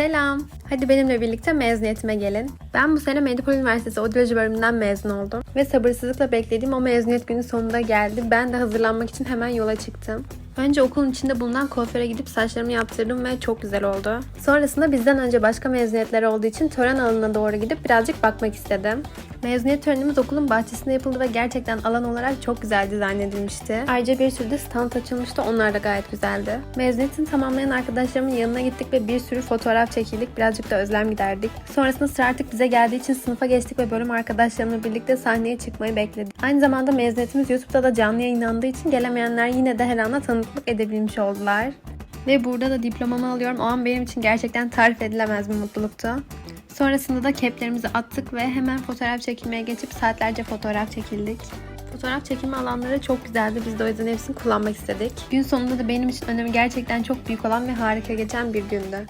Selam. Hadi benimle birlikte mezuniyetime gelin. Ben bu sene Medipol Üniversitesi Odoloji bölümünden mezun oldum. Ve sabırsızlıkla beklediğim o mezuniyet günü sonunda geldi. Ben de hazırlanmak için hemen yola çıktım. Önce okulun içinde bulunan kuaföre gidip saçlarımı yaptırdım ve çok güzel oldu. Sonrasında bizden önce başka mezuniyetler olduğu için tören alanına doğru gidip birazcık bakmak istedim. Mezuniyet törenimiz okulun bahçesinde yapıldı ve gerçekten alan olarak çok güzel dizayn edilmişti. Ayrıca bir sürü de stand açılmıştı. Onlar da gayet güzeldi. Mezuniyetini tamamlayan arkadaşlarımın yanına gittik ve bir sürü fotoğraf çekildik. Birazcık da özlem giderdik. Sonrasında sıra artık bize geldiği için sınıfa geçtik ve bölüm arkadaşlarımla birlikte sahneye çıkmayı bekledik. Aynı zamanda mezuniyetimiz YouTube'da da canlı yayınlandığı için gelemeyenler yine de her ana tanıklık edebilmiş oldular. Ve burada da diplomamı alıyorum. O an benim için gerçekten tarif edilemez bir mutluluktu. Sonrasında da keplerimizi attık ve hemen fotoğraf çekilmeye geçip saatlerce fotoğraf çekildik. Fotoğraf çekilme alanları çok güzeldi. Biz de o yüzden hepsini kullanmak istedik. Gün sonunda da benim için önemi gerçekten çok büyük olan ve harika geçen bir gündü.